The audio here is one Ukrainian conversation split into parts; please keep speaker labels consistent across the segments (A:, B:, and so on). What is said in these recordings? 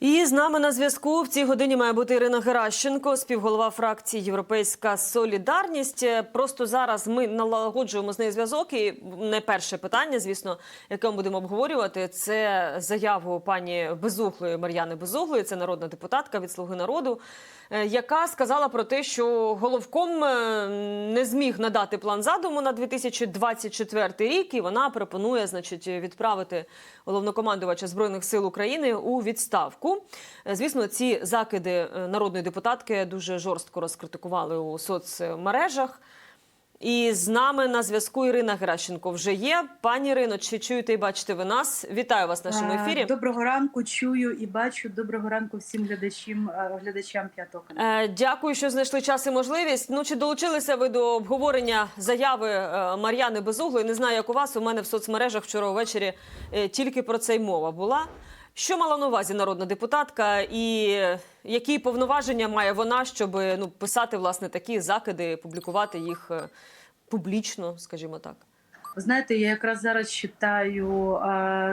A: І з нами на зв'язку в цій годині має бути Ірина Геращенко, співголова фракції Європейська Солідарність. Е, Просто зараз ми налагоджуємо з нею зв'язок. І не перше питання, звісно, яке ми будемо обговорювати, це заяву пані Безуглої Мар'яни Безуглої, це народна депутатка від Слуги народу, е, яка сказала про те, що головком е, не зміг надати план задуму на 2024 рік, і вона пропонує, значить, відправити головнокомандувача збройних сил України у відставку. Е, Звісно, ці закиди е, народної депутатки дуже жорстко розкритикували у соцмережах. І з нами на зв'язку Ірина Геращенко вже є. Пані Ірино, чи чуєте і бачите ви нас? Вітаю вас в нашому
B: Е,
A: ефірі.
B: Доброго ранку, чую і бачу. Доброго ранку всім глядачам, глядачам п'ятого каналу.
A: Дякую, що знайшли час і можливість. Ну чи долучилися ви до обговорення заяви Мар'яни Безуглої? Не знаю, як у вас. У мене в соцмережах вчора ввечері тільки про це й мова була. Що мала на увазі народна депутатка, і які повноваження має вона, щоб ну писати власне такі закиди, публікувати їх е, публічно, скажімо так.
B: Ви знаєте, я якраз зараз читаю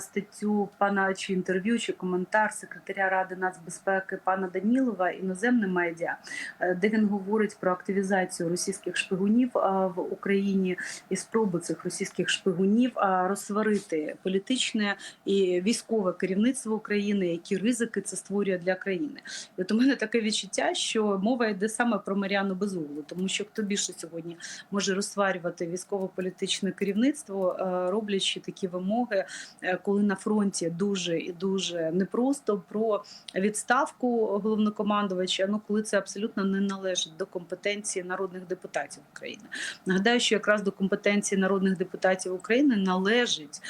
B: статтю пана чи інтерв'ю чи коментар секретаря ради нацбезпеки пана Данілова іноземне медіа, е, де він говорить про активізацію російських шпигунів в Україні і спробу цих російських шпигунів розсварити політичне і військове керівництво України, які ризики це створює для країни. І от у мене таке відчуття, що мова йде саме про Мар'яну Безуглу, тому що хто більше сьогодні може розсварювати військово-політичне керівництво, е, роблячи такі вимоги, е, коли на фронті дуже і дуже непросто про відставку головнокомандувача. Ну коли це абсолютно не належить до компетенції народних депутатів України. Нагадаю, що якраз до компетенції народних депутатів України належить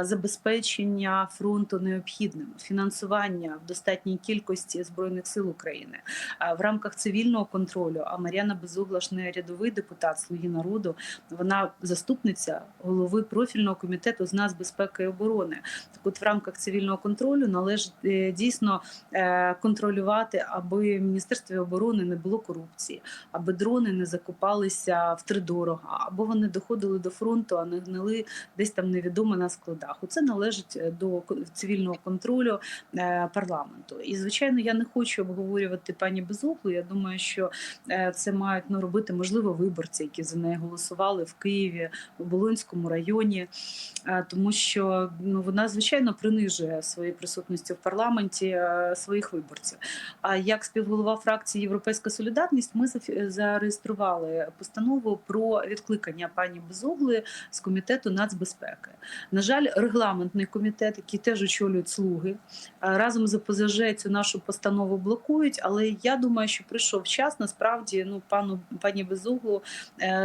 B: забезпечення фронту необхідним, фінансування в достатній кількості збройних сил України в рамках цивільного контролю. А Мар'яна Безугла ж не рядовий депутат Слуги народу. Вона заступниця голови профільного комітету з нацбезпеки і оборони. Так, от в рамках цивільного контролю належить е, дійсно е, контролювати, аби міністерстві оборони не було корупції, аби дрони не закупалися втридорога, або вони доходили до фронту, а не гнили десь там невідомо на складах. Оце належить е, до цивільного контролю парламенту. І звичайно, я не хочу обговорювати пані Безуглу. Я думаю, що це мають ну, робити можливо виборці, які за неї голосували в Києві, в Оболонському районі, е, тому що ну вона звичайно принижує своєю присутністю в парламенті е, своїх виборців. А як співголова фракції Європейська Солідарність, ми зареєстрували постанову про відкликання пані Безугли з комітету нацбезпеки. На жаль, регламентний комітет, який теж очолюють слуги, е, разом з ОПЗЖ цю нашу постанову блокують. Але я думаю, що прийшов час насправді ну пану пані Безуглу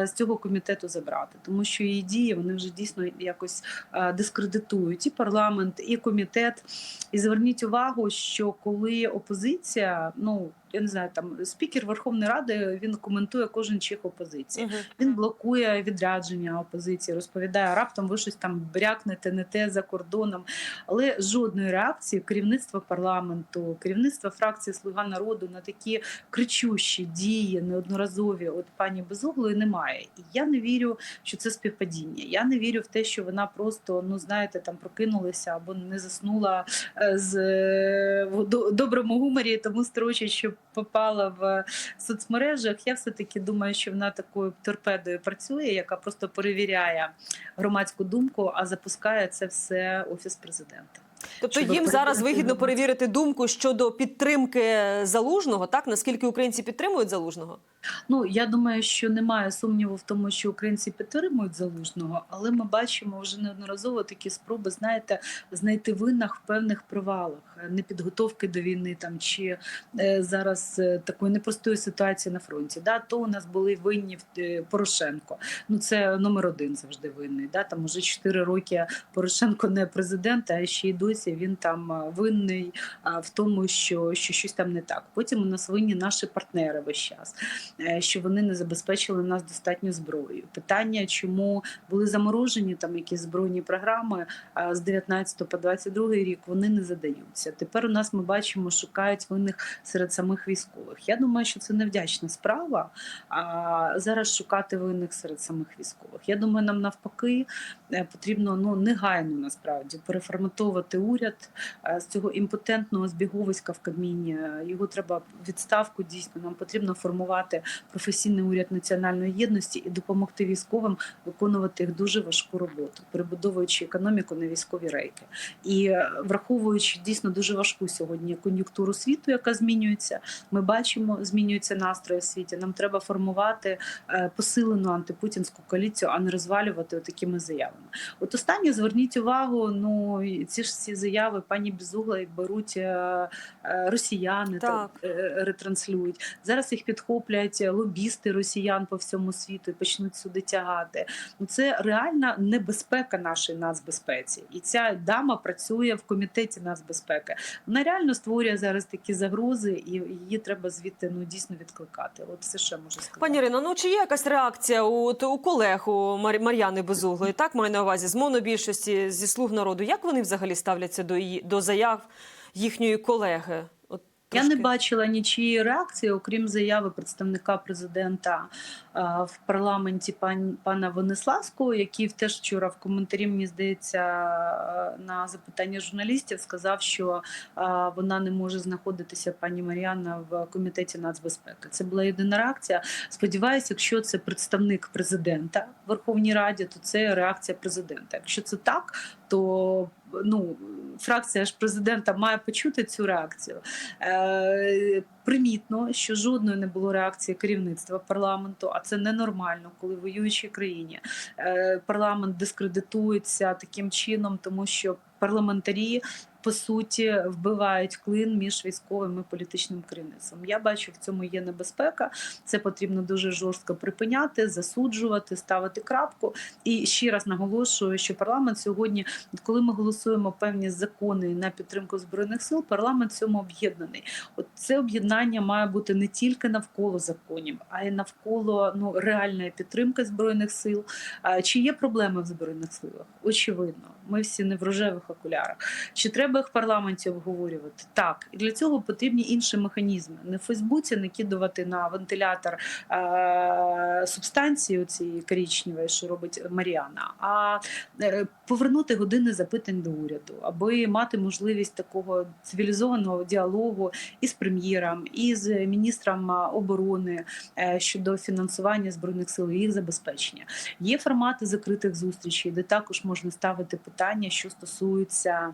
B: з цього комітету забрати, тому що її дії вони вже дійсно якось е, дискредитують і парламент, і комітет. І зверніть увагу, що коли опозиція, ну я не знаю, там спікер Верховної Ради він коментує кожен чих опозиції.
A: Мгм.
B: Він блокує відрядження опозиції, розповідає раптом ви щось там брякнете не те за кордоном. Але жодної реакції керівництва парламенту, керівництва фракції Слуга народу на такі кричущі дії неодноразові от пані Безуглої немає. І я не вірю, що це співпадіння. Я не вірю в те, що вона просто ну знаєте, там прокинулася або не заснула е, з е, в доброму гуморі, тому строчить, що попала в соцмережах. Я все таки думаю, що вона такою торпедою працює, яка просто перевіряє громадську думку, а запускає це все офіс президента.
A: Тобто їм зараз вигідно
B: думку.
A: перевірити думку щодо підтримки залужного, так наскільки українці підтримують залужного?
B: Ну я думаю, що немає сумніву в тому, що українці підтримують залужного, але ми бачимо вже неодноразово такі спроби, знаєте, знайти винних в певних провалах, е, непідготовки до війни там чи е, зараз е, такої непростої ситуації на фронті. Да, то у нас були винні е, Порошенко. Ну це номер один завжди винний. Да, там уже 4 роки Порошенко не президент, а ще й досі він там е, винний а, в тому, що, що щось там не так. Потім у нас винні наші партнери весь час. Е, що вони не забезпечили нас достатньо зброєю. Питання, чому були заморожені там якісь збройні програми а з 19 по 22 рік, вони не задаються. Тепер у нас ми бачимо, шукають винних серед самих військових. Я думаю, що це невдячна справа. А зараз шукати винних серед самих військових. Я думаю, нам навпаки е, потрібно ну негайно насправді переформатовувати уряд. е, з цього імпотентного збіговиська в Кабміні. Його треба відставку. Дійсно, нам потрібно формувати професійний уряд національної єдності і допомогти військовим виконувати їх дуже важку роботу, перебудовуючи економіку на військові рейки. І е, враховуючи дійсно дуже важку сьогодні кон'юнктуру світу, яка змінюється, ми бачимо, змінюються настрої в світі. Нам треба формувати е, посилену антипутінську коаліцію, а не розвалювати такими заявами. От останнє зверніть увагу. Ну ці ж ці заяви пані Безугла беруть е, росіяни
A: Так.
B: та ретранслюють. Зараз їх підхоплять лобісти росіян по всьому світу і почнуть сюди тягати. Ну це реальна небезпека нашої нацбезпеці, і ця дама працює в комітеті нацбезпеки. Вона реально створює зараз такі загрози, і її треба звідти ну дійсно відкликати. От все ще можу сказати.
A: Пані Ірино, ну чи є якась реакція у, у колег у Мар- Мар'яни Безуглої? Так маю на увазі з монобільшості, зі слуг народу. Як вони взагалі ставляться до її до заяв їхньої колеги?
B: Я не бачила нічиї реакції, окрім заяви представника президента в парламенті пан, пана Венеславського, який теж вчора в коментарі, мені здається, на запитання журналістів сказав, що вона не може знаходитися, пані Мар'яна, в комітеті нацбезпеки. Це була єдина реакція. Сподіваюся, якщо це представник президента в Верховній Раді, то це реакція президента. Якщо це так, то ну фракція ж президента має почути цю реакцію. Е, примітно, що жодної не було реакції керівництва парламенту, а це ненормально, коли в воюючій країні е, парламент дискредитується таким чином, тому що парламентарі. По суті, вбивають клин між військовим і політичним керівництвом. Я бачу, в цьому є небезпека. Це потрібно дуже жорстко припиняти, засуджувати, ставити крапку. І ще раз наголошую, що парламент сьогодні, коли ми голосуємо певні закони на підтримку збройних сил, парламент в цьому об'єднаний. От це об'єднання має бути не тільки навколо законів, а й навколо ну реальної підтримки збройних сил. А, Чи є проблеми в збройних силах? Очевидно, ми всі не в рожевих окулярах. Чи треба їх в парламенті обговорювати? Так, і для цього потрібні інші механізми. Не в Фейсбуці накидувати на вентилятор е- субстанції цієї корічневої, що робить Маріана, а е, повернути години запитань до уряду, аби мати можливість такого цивілізованого діалогу із прем'єром, і з міністром оборони е, щодо фінансування збройних сил і їх забезпечення. Є формати закритих зустрічей, де також можна ставити питання, що стосуються.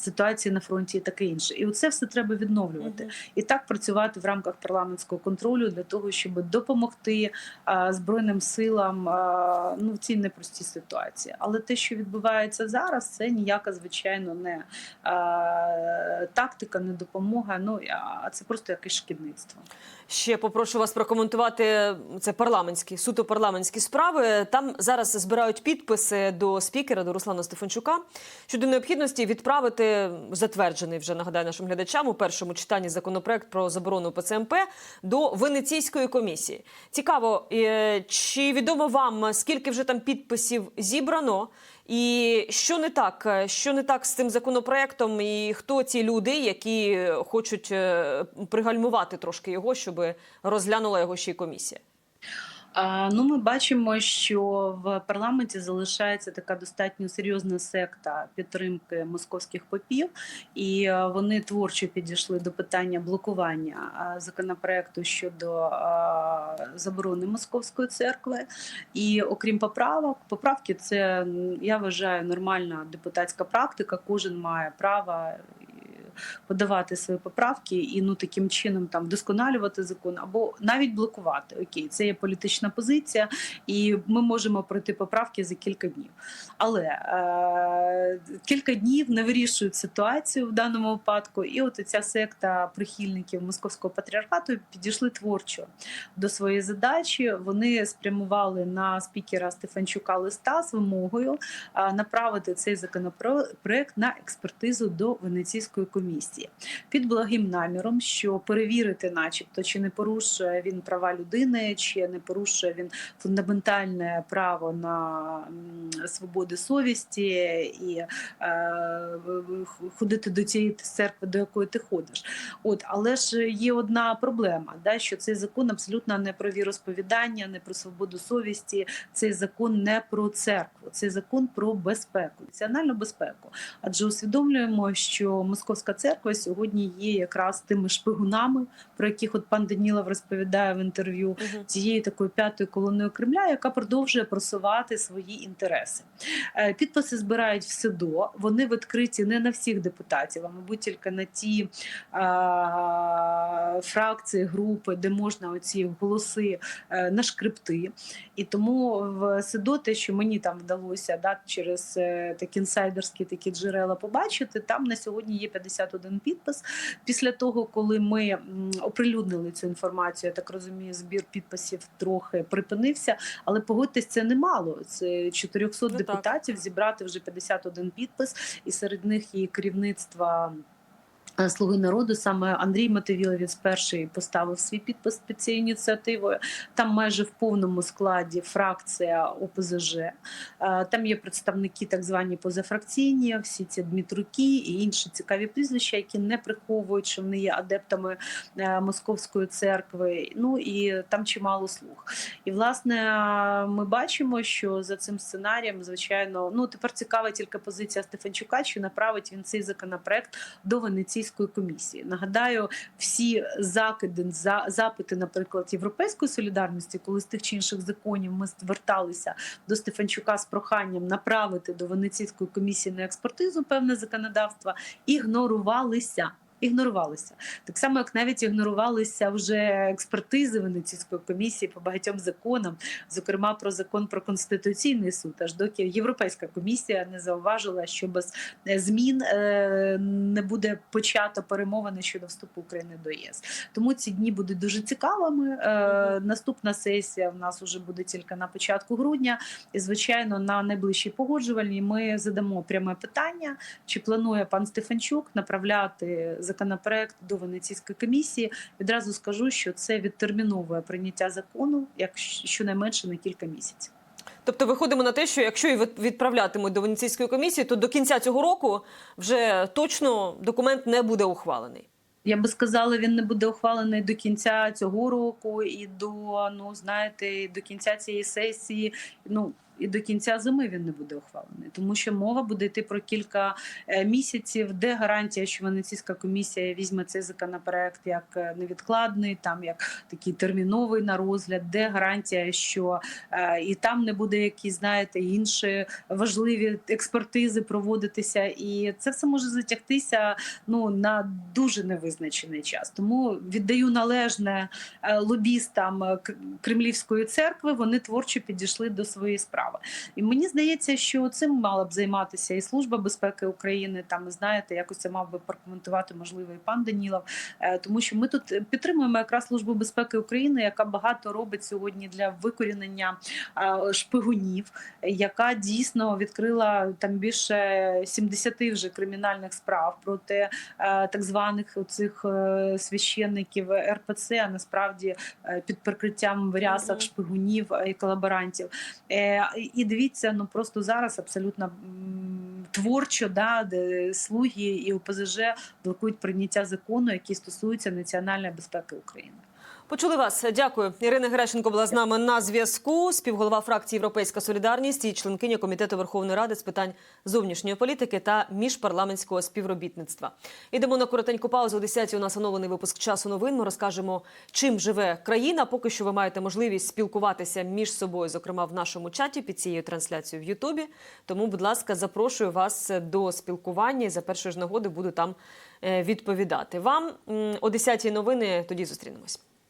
B: Ситуації на фронті і таке інше, і оце все треба відновлювати і так працювати в рамках парламентського контролю для того, щоб допомогти а, збройним силам а, ну в цій непростій ситуації. Але те, що відбувається зараз, це ніяка звичайно не а, тактика, не допомога. Ну а це просто якесь шкідництво.
A: Ще попрошу вас прокоментувати це парламентські суто парламентські справи. Там зараз збирають підписи до спікера до Руслана Стефанчука щодо необхідності відправити затверджений вже нагадаю нашим глядачам у першому читанні законопроект про заборону ПЦМП до Венеційської комісії. Цікаво, е, чи відомо вам скільки вже там підписів зібрано? І що не так, Е, що не так з цим законопроектом, і хто ці люди, які хочуть е, пригальмувати трошки його, щоб розглянула його ще й комісія?
B: Ну, ми бачимо, що в парламенті залишається така достатньо серйозна секта підтримки московських попів, і е, вони творчо підійшли до питання блокування законопроекту щодо заборони московської церкви. І окрім поправок, поправки це я вважаю нормальна депутатська практика. Кожен має право. Подавати свої поправки і ну таким чином там вдосконалювати закон або навіть блокувати. Окей, це є політична позиція, і ми можемо пройти поправки за кілька днів. Але е, кілька днів не вирішують ситуацію в даному випадку. І от ця секта прихильників московського патріархату підійшли творчо до своєї задачі. Вони спрямували на спікера Стефанчука листа з вимогою е, направити цей законопроект на експертизу до Венеційської комісії. Комісії під благим наміром, що перевірити, начебто, чи не порушує він права людини, чи не порушує він фундаментальне право на м, свободу совісті і е, ходити до цієї церкви, до якої ти ходиш. От, але ж є одна проблема, да, що цей закон абсолютно не про віросповідання, не про свободу совісті. Цей закон не про церкву, цей закон про безпеку, національну безпеку. Адже усвідомлюємо, що московська церква сьогодні є якраз тими шпигунами, про яких от пан Данілов розповідає в інтерв'ю
A: Мгм.
B: цією такою п'ятою колоною Кремля, яка продовжує просувати свої інтереси. Е, Підписи збирають в СИДО. Вони відкриті не на всіх депутатів, а мабуть тільки на ті а, фракції, групи, де можна оці голоси е, нашкребти. І тому в СИДО, те, що мені там вдалося да, через е, такі інсайдерські такі джерела побачити, там на сьогодні є 51 підпис. Після того, коли ми оприлюднили цю інформацію, я так розумію, збір підписів трохи припинився. Але погодьтесь, це немало. Це 400
A: Ну,
B: депутатів зібрати вже 51 підпис, і серед них і керівництва. Е, Слуги народу саме Андрій Мативіловець перший поставив свій підпис під цією ініціативою. Там майже в повному складі фракція ОПЗЖ. Е, Там є представники так звані позафракційні, всі ці Дмитруки і інші цікаві прізвища, які не приховують, що вони є адептами е, московської церкви. Ну і там чимало слуг. І власне ми бачимо, що за цим сценарієм, звичайно, ну тепер цікава тільки позиція Стефанчука, чи направить він цей законопроект до Венеційської комісії. Нагадаю, всі закиди за запити, наприклад, європейської солідарності, коли з тих чи інших законів ми зверталися до Стефанчука з проханням направити до Венеційської комісії на експертизу певне законодавство, ігнорувалися. Ігнорувалися так само, як навіть ігнорувалися вже експертизи Венеційської комісії по багатьом законам, зокрема про закон про конституційний суд, аж доки Європейська комісія не зауважила, що без е, змін е, не буде почато перемовини щодо вступу України до ЄС. Тому ці дні будуть дуже цікавими. Е, Наступна сесія в нас вже буде тільки на початку грудня, і звичайно, на найближчій погоджувальній ми задамо пряме питання, чи планує пан Стефанчук направляти законопроект до Венеційської комісії. Відразу скажу, що це відтерміновує прийняття закону, як щонайменше на кілька місяців.
A: Тобто виходимо на те, що якщо і відправлятимуть до Венеційської комісії, то до кінця цього року вже точно документ не буде ухвалений.
B: Я би сказала, він не буде ухвалений до кінця цього року і до ну знаєте, до кінця цієї сесії. Ну і до кінця зими він не буде ухвалений, тому що мова буде йти про кілька е, місяців. Де гарантія, що Венеційська комісія візьме цей законопроект як е, невідкладний, там як такий терміновий на розгляд, де гарантія, що е, і там не буде якісь, знаєте, інші важливі експертизи проводитися, і це все може затягтися ну на дуже невизначений час. Тому віддаю належне лобістам Кремлівської церкви. Вони творчо підійшли до своєї справи. І мені здається, що цим мала б займатися і служба безпеки України. Там знаєте, якось це мав би прокоментувати можливо і пан Данілов. Е, Тому що ми тут підтримуємо якраз службу безпеки України, яка багато робить сьогодні для викорінення е, шпигунів, яка дійсно відкрила там більше 70 вже кримінальних справ проти е, так званих цих священників РПЦ, а насправді під прикриттям в рясах шпигунів і колаборантів. І дивіться, ну просто зараз абсолютно творчо, да, де слуги і ОПЗЖ блокують прийняття закону, який стосується національної безпеки України.
A: Почули вас. Дякую. Ірина Геращенко була з нами на зв'язку. Співголова фракції Європейська Солідарність і членкиня комітету Верховної Ради з питань зовнішньої політики та міжпарламентського співробітництва. Ідемо на коротеньку паузу. О 10 у нас оновлений випуск часу новин. Ми розкажемо, чим живе країна. Поки що ви маєте можливість спілкуватися між собою, зокрема в нашому чаті під цією трансляцією в Ютубі. Тому, будь ласка, запрошую вас до спілкування. За першої ж нагоди буду там е, відповідати. Вам о 10 новини. Тоді зустрінемось.